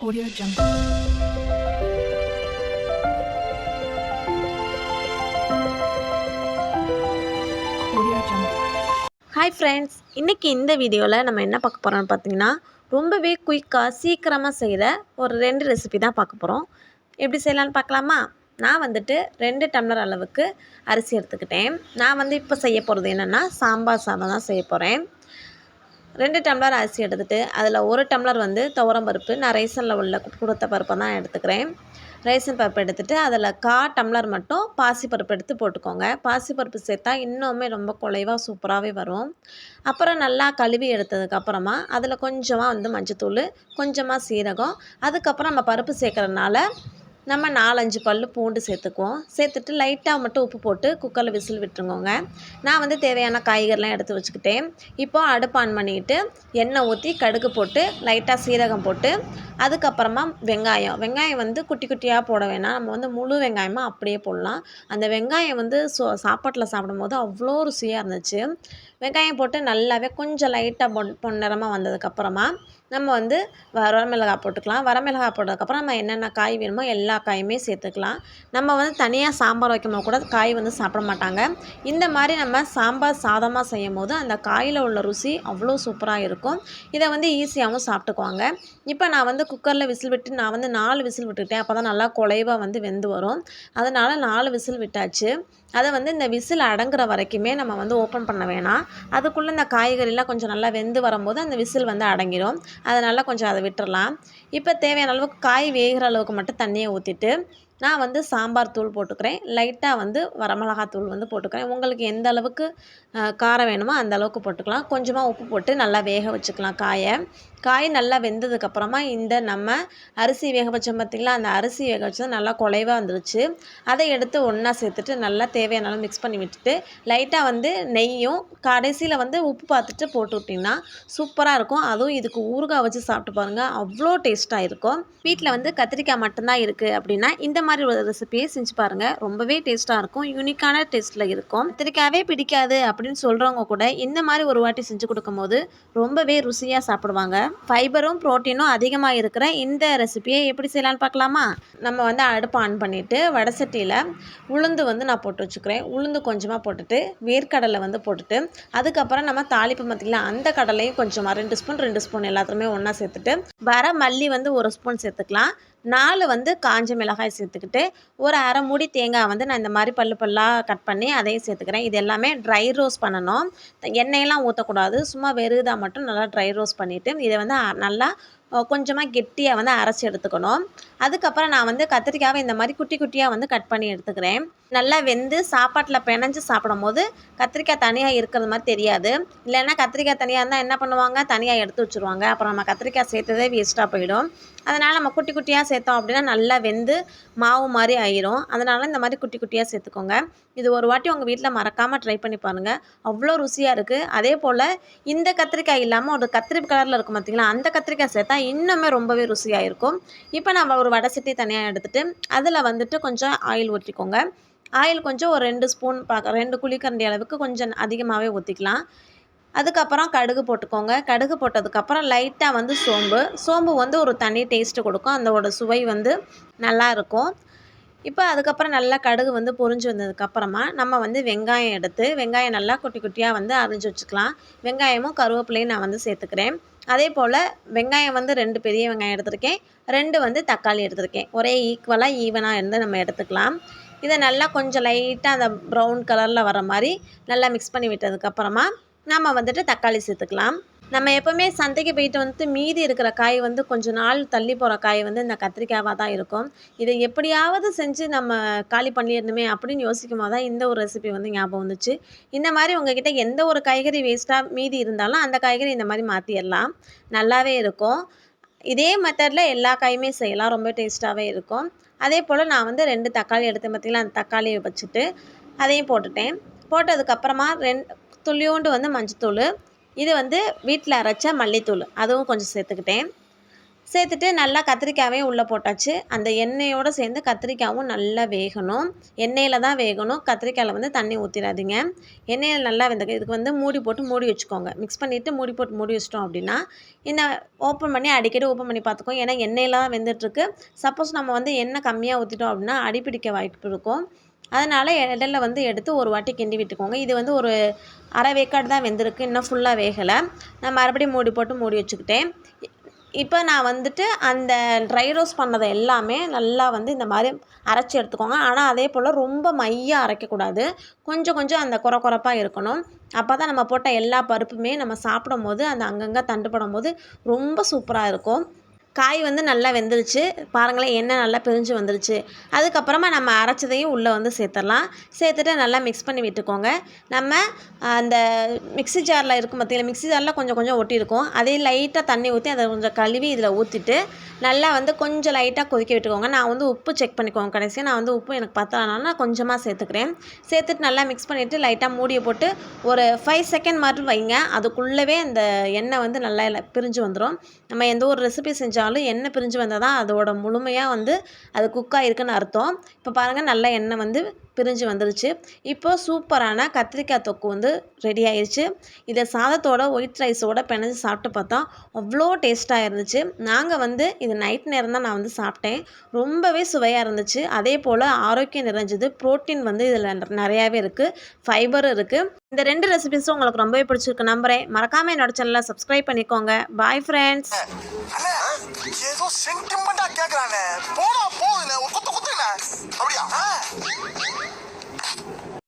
Audio Jungle. Audio Jungle. Hi friends இன்றைக்கி இந்த வீடியோவில் நம்ம என்ன பார்க்க போகிறோம்னு பார்த்தீங்கன்னா ரொம்பவே குயிக்காக சீக்கிரமாக செய்கிற ஒரு ரெண்டு ரெசிபி தான் பார்க்க போகிறோம் எப்படி செய்யலான்னு பார்க்கலாமா நான் வந்துட்டு ரெண்டு டம்ளர் அளவுக்கு அரிசி எடுத்துக்கிட்டேன் நான் வந்து இப்போ செய்ய போகிறது என்னென்னா சாம்பார் சாதம் தான் செய்ய போகிறேன் ரெண்டு டம்ளர் அரிசி எடுத்துகிட்டு அதில் ஒரு டம்ளர் வந்து துவரம் பருப்பு. நான் ரேசனில் உள்ள கொடுத்த பருப்பை தான் எடுத்துக்கிறேன். ரேசன் பருப்பு எடுத்துகிட்டு அதில் கா டம்ளர் மட்டும் பாசிப்பருப்பு எடுத்து போட்டுக்கோங்க. பாசிப்பருப்பு சேர்த்தா இன்னுமே ரொம்ப குலைவாக சூப்பராகவே வரும். அப்புறம் நல்லா கழுவி எடுத்ததுக்கப்புறமா அதில் கொஞ்சமாக வந்து மஞ்சத்தூள் கொஞ்சமாக சீரகம் அதுக்கப்புறம் நம்ம பருப்பு சேர்க்குறதுனால நம்ம நாலஞ்சு பல் பூண்டு சேர்த்துக்குவோம். சேர்த்துட்டு லைட்டாக மட்டும் உப்பு போட்டு குக்கரில் விசில் விட்டுருங்கோங்க. நான் வந்து தேவையான காய்கறிலாம் எடுத்து வச்சுக்கிட்டேன். இப்போ அடுப்பு ஆன் பண்ணிக்கிட்டு எண்ணெய் ஊற்றி கடுகு போட்டு லைட்டாக சீரகம் போட்டு அதுக்கப்புறமா வெங்காயம். வெங்காயம் வந்து குட்டி குட்டியாக போட வேணாம். நம்ம வந்து முழு வெங்காயமாக அப்படியே போடலாம். அந்த வெங்காயம் வந்து சோ சாப்பாட்டில் சாப்பிடும்போது அவ்வளோ ருசியாக இருந்துச்சு. வெங்காயம் போட்டு நல்லாவே கொஞ்சம் லைட்டாக பொன் பொன்னிறமாக வந்ததுக்கப்புறமா நம்ம வந்து வரமிளகாய் போட்டுக்கலாம். வரமிளகாய் போட்டதுக்கப்புறம் நம்ம என்னென்ன காய் வேணுமோ எல்லா காயுமே சேர்த்துக்கலாம். நம்ம வந்து தனியாக சாம்பார் வைக்கும்போது கூட காய் வந்து சாப்பிட மாட்டாங்க. இந்த மாதிரி நம்ம சாம்பார் சாதமாக செய்யும் போது அந்த காயில் உள்ள ருசி அவ்வளோ சூப்பராக இருக்கும். இதை வந்து ஈஸியாகவும் சாப்பிட்டுக்குவாங்க. இப்போ நான் வந்து குக்கரில் விசில் விட்டு நான் வந்து நாலு விசில் விட்டுக்கிட்டேன். அப்போ தான் நல்லா குலைவாக வந்து வெந்து வரும். அதனால் நாலு விசில் விட்டாச்சு. அதை வந்து இந்த விசில் அடங்குற வரைக்குமே நம்ம வந்து ஓப்பன் பண்ண வேணாம். அதுக்குள்ளே இந்த காய்கறிலாம் கொஞ்சம் நல்லா வெந்து வரும்போது அந்த விசில் வந்து அடங்கிடும் அதனால் கொஞ்சம் அதை விட்டுறலாம். இப்போ தேவையான அளவுக்கு காய் வேகிற அளவுக்கு மட்டும் தண்ணியை ஊற்றிட்டு நான் வந்து சாம்பார் தூள் போட்டுக்கிறேன். லைட்டாக வந்து வரமிளகாய் தூள் வந்து போட்டுக்கிறேன். உங்களுக்கு எந்த அளவுக்கு காரம் வேணுமோ அந்த அளவுக்கு போட்டுக்கலாம். கொஞ்சமாக உப்பு போட்டு நல்லா வேக வச்சுக்கலாம் காயை. காய் நல்லா வெந்ததுக்கப்புறமா இந்த நம்ம அரிசி வேக வச்சோம் பார்த்திங்களா அந்த அரிசி வேக வச்சது நல்லா குலைவாக வந்துருச்சு. அதை எடுத்து ஒன்றா சேர்த்துட்டு நல்லா தேவையான அளவு மிக்ஸ் பண்ணி விட்டுட்டு லைட்டாக வந்து நெய்யும் கடைசியில் வந்து உப்பு பார்த்துட்டு போட்டு விட்டிங்கன்னா சூப்பராக இருக்கும். அதுவும் இதுக்கு ஊறுகாய் வச்சு சாப்பிட்டு பாருங்கள் அவ்வளோ டேஸ்ட்டாக இருக்கும். வீட்டில் வந்து கத்திரிக்காய் மட்டும்தான் இருக்குது அப்படின்னா இந்த மாதிரி ஒரு ரெசிபியை செஞ்சு பாருங்கள் ரொம்பவே டேஸ்ட்டாக இருக்கும். யூனிக்கான டேஸ்ட்டில் இருக்கும். கத்திரிக்காவே பிடிக்காது அப்படின்னு சொல்கிறவங்க கூட இந்த மாதிரி ஒரு வாட்டி செஞ்சு கொடுக்கும்போது ரொம்பவே ருசியாக சாப்பிடுவாங்க. ஃபைபரும் ப்ரோட்டீனும் அதிகமாக இருக்கிற இந்த ரெசிபியை எப்படி செய்யலான்னு பார்க்கலாமா? நம்ம வந்து அடுப்பு ஆன் பண்ணிவிட்டு வடை சட்டியில் உளுந்து வந்து நான் போட்டு வச்சுக்கிறேன். உளுந்து கொஞ்சமாக போட்டுட்டு வேர்க்கடலை வந்து போட்டுட்டு அதுக்கப்புறம் நம்ம தாளிப்பு மத்தியில் அந்த கடலையும் கொஞ்சமாக ரெண்டு ஸ்பூன் ரெண்டு ஸ்பூன் எல்லாத்துலேயுமே ஒன்றா சேர்த்துட்டு வர மல்லி வந்து ஒரு ஸ்பூன் சேர்த்துக்கலாம். நாலு வந்து காஞ்ச மிளகாய் சேர்த்துக்கிட்டு ஒரு அரை மூடி தேங்காய் வந்து நான் இந்த மாதிரி பல்லு பல்லாக கட் பண்ணி அதையும் சேர்த்துக்கிறேன். இது எல்லாமே ட்ரை ரோஸ்ட் பண்ணணும். எண்ணெயெல்லாம் ஊற்றக்கூடாது சும்மா வெறுதாக மட்டும் நல்லா ட்ரை ரோஸ்ட் பண்ணிவிட்டு இதை வந்து நல்லா கொஞ்சமாக கெட்டியாக வந்து அரைச்சி எடுத்துக்கணும். அதுக்கப்புறம் நான் வந்து கத்திரிக்காவை இந்த மாதிரி குட்டி குட்டியாக வந்து கட் பண்ணி எடுத்துக்கிறேன். நல்லா வெந்து சாப்பாட்டில் பிணைஞ்சு சாப்பிடும் போது கத்திரிக்காய் தனியாக இருக்கிறது மாதிரி தெரியாது. இல்லைன்னா கத்திரிக்காய் தனியாக இருந்தால் என்ன பண்ணுவாங்க? தனியாக எடுத்து வச்சுருவாங்க. அப்புறம் நம்ம கத்திரிக்காய் சேர்த்ததே வேஸ்ட்டாக போயிடும். அதனால் நம்ம குட்டி குட்டியாக சேர்த்தோம் அப்படின்னா நல்லா வெந்து மாவு மாதிரி ஆயிரும். அதனால் இந்த மாதிரி குட்டி குட்டியாக சேர்த்துக்கோங்க. இது ஒரு வாட்டி உங்கள் வீட்டில் மறக்காமல் ட்ரை பண்ணி பாருங்கள் அவ்வளோ ருசியாக இருக்குது அதே போல் இந்த கத்திரிக்காய் இல்லாமல் ஒரு கத்திரி கலரில் இருக்கும் பார்த்தீங்களா அந்த கத்திரிக்காய் சேர்த்தா இன்னுமே ரொம்பவே ருசியாக இருக்கும் இப்போ நம்ம ஒரு வடை சட்டி தனியாக எடுத்துகிட்டு அதில் வந்துட்டு கொஞ்சம் ஆயில் ஊற்றிக்கோங்க ஆயில் கொஞ்சம் ஒரு ரெண்டு ஸ்பூன் பார்க்க ரெண்டு குழிக்கரண்டி அளவுக்கு கொஞ்சம் அதிகமாகவே ஊற்றிக்கலாம் அதுக்கப்புறம் கடுகு போட்டுக்கோங்க. கடுகு போட்டதுக்கப்புறம் லைட்டாக வந்து சோம்பு. சோம்பு வந்து ஒரு தனி டேஸ்ட்டு கொடுக்கும். அதோட சுவை வந்து நல்லா இருக்கும். இப்போ அதுக்கப்புறம் நல்லா கடுகு வந்து பொரிஞ்சு வந்ததுக்கப்புறமா நம்ம வந்து வெங்காயம் எடுத்து வெங்காயம் நல்லா குட்டி குட்டியாக வந்து அரிஞ்சு வச்சுக்கலாம். வெங்காயமும் கருவேப்பிலையும் நான் வந்து சேர்த்துக்கிறேன். அதே போல் வெங்காயம் வந்து ரெண்டு பெரிய வெங்காயம் எடுத்திருக்கேன். ரெண்டு வந்து தக்காளி எடுத்திருக்கேன். ஒரே ஈக்குவலாக ஈவனாக இருந்து நம்ம எடுத்துக்கலாம். இதை நல்லா கொஞ்சம் லைட்டாக அந்த ப்ரௌன் கலரில் வர மாதிரி நல்லா மிக்ஸ் பண்ணி விட்டதுக்கப்புறமா நம்ம வந்துட்டு தக்காளி சேர்த்துக்கலாம். நம்ம எப்போவுமே சந்தைக்கு போயிட்டு வந்துட்டு மீதி இருக்கிற காய் வந்து கொஞ்ச நாள் தள்ளி போகிற காய் வந்து இந்த கத்திரிக்காவாக தான் இருக்கும். இதை எப்படியாவது செஞ்சு நம்ம காலி பண்ணிடணுமே அப்படின்னு யோசிக்கும் போது தான் இந்த ஒரு ரெசிபி வந்து ஞாபகம் வந்துச்சு. இந்த மாதிரி உங்ககிட்ட எந்த ஒரு காய்கறி வேஸ்ட்டாக மீதி இருந்தாலும் அந்த காய்கறி இந்த மாதிரி மாற்றிடலாம் நல்லாவே இருக்கும். இதே மெத்தடில் எல்லா காயுமே செய்யலாம். ரொம்ப டேஸ்ட்டாகவே இருக்கும். அதே போல் நான் வந்து ரெண்டு தக்காளி எடுத்து பார்த்தீங்களா அந்த தக்காளியை வச்சுட்டு அதையும் போட்டுட்டேன். போட்டதுக்கப்புறமா ரெண்டு துளியோண்டு வந்து மஞ்சத்தூள். இது வந்து வீட்டில் அரைச்ச மல்லித்தூள். அதுவும் கொஞ்சம் சேர்த்துக்கிட்டேன். சேர்த்துட்டு நல்லா கத்திரிக்காயையும் உள்ளே போட்டாச்சு. அந்த எண்ணெயோடு சேர்ந்து கத்திரிக்காயும் நல்லா வேகணும். எண்ணெயில் தான் வேகணும். கத்திரிக்காயில் வந்து தண்ணி ஊற்றிடாதீங்க எண்ணெயில் நல்லா வெந்த இதுக்கு வந்து மூடி போட்டு மூடி வச்சுக்கோங்க. மிக்ஸ் பண்ணிவிட்டு மூடி போட்டு மூடி வச்சிட்டோம் அப்படின்னா இந்த ஓப்பன் பண்ணி அடிக்கடி ஓப்பன் பண்ணி பார்த்துக்கோ ஏன்னா எண்ணெயில் தான் வெந்துட்டுருக்கு. சப்போஸ் நம்ம வந்து எண்ணெய் கம்மியாக ஊற்றிட்டோம் அப்படின்னா அடிப்பிடிக்க வாய்ப்பு இருக்கும். அதனால் இடையில வந்து எடுத்து ஒரு வாட்டி கிண்டி விட்டுக்கோங்க. இது வந்து ஒரு அரை வேக்காடு தான் வெந்திருக்கு. இன்னும் ஃபுல்லாக வேகலை. நான் மறுபடியும் மூடி போட்டு மூடி வச்சுக்கிட்டேன். இப்போ நான் வந்துட்டு அந்த ட்ரை ரோஸ்ட் பண்ணதை எல்லாமே நல்லா வந்து இந்த மாதிரி அரைச்சி எடுத்துக்கோங்க. ஆனால் அதே போல் ரொம்ப மையாக அரைக்கக்கூடாது. கொஞ்சம் கொஞ்சம் அந்த குறை குறைப்பாக இருக்கணும். அப்போ தான் நம்ம போட்ட எல்லா பருப்புமே நம்ம சாப்பிடும் போது அந்த அங்கங்கே தண்டுபடும் போது ரொம்ப சூப்பராக இருக்கும். காய் வந்து நல்லா வெந்துருச்சு. பாருங்களேன் எண்ணெய் நல்லா பிரிஞ்சு வந்துருச்சு. அதுக்கப்புறமா நம்ம அரைச்சதையும் உள்ளே வந்து சேர்த்துடலாம். சேர்த்துட்டு நல்லா மிக்ஸ் பண்ணி விட்டுக்கோங்க. நம்ம அந்த மிக்ஸி ஜாரில் இருக்கும் பார்த்தீங்களா மிக்ஸி ஜாரில் கொஞ்சம் கொஞ்சம் ஒட்டியிருக்கும். அதே லைட்டாக தண்ணி ஊற்றி அதை கொஞ்சம் கழுவி இதில் ஊற்றிட்டு நல்லா வந்து கொஞ்சம் லைட்டாக கொதிக்க விட்டுக்கோங்க. நான் வந்து உப்பு செக் பண்ணிக்கோங்க கடைசியாக நான் வந்து உப்பு எனக்கு பத்தலனால நான் கொஞ்சமாக சேர்த்துக்கிறேன். சேர்த்துட்டு நல்லா மிக்ஸ் பண்ணிவிட்டு லைட்டாக மூடியை போட்டு ஒரு ஃபைவ் செகண்ட் மாதிரி வைங்க. அதுக்குள்ளவே அந்த எண்ணெய் வந்து நல்லா பிரிஞ்சு வந்துடும் நம்ம எந்த ஒரு ரெசிபி செஞ்சாலும் எண்ணெய் பிரிஞ்சு வந்தால் தான் அதோட முழுமையாக வந்து அது குக் ஆகிருக்குன்னு அர்த்தம். இப்போ பாருங்கள் நல்லா எண்ணெய் வந்து பிரிஞ்சு வந்துருச்சு. இப்போ சூப்பரான கத்திரிக்காய் தொக்கு வந்து ரெடி ஆயிடுச்சு இதை சாதத்தோட ஒயிட் ரைஸோட பிணைஞ்சு சாப்பிட்டு பார்த்தா அவ்வளோ டேஸ்ட்டாக இருந்துச்சு. நாங்கள் வந்து இது நைட் நேரம் தான் நான் வந்து சாப்பிட்டேன். ரொம்பவே சுவையாக இருந்துச்சு. அதே போல் ஆரோக்கியம் நிறைஞ்சது. ப்ரோட்டீன் வந்து இதில் நிறையாவே இருக்குது ஃபைபரும் இருக்குது இந்த ரெண்டு ரெசிபிஸும் உங்களுக்கு ரொம்பவே பிடிச்சிருக்கு. நம்புறேன். மறக்காமல் என்னோட சேனலை சப்ஸ்கிரைப் பண்ணிக்கோங்க. பாய் ஃப்ரெண்ட்ஸ் ஏதோ சென்டிமெண்டா கேக்குறானே. போடா போகுதுண்ணே ஒரு குத்து குத்துண்ணே அப்படியா?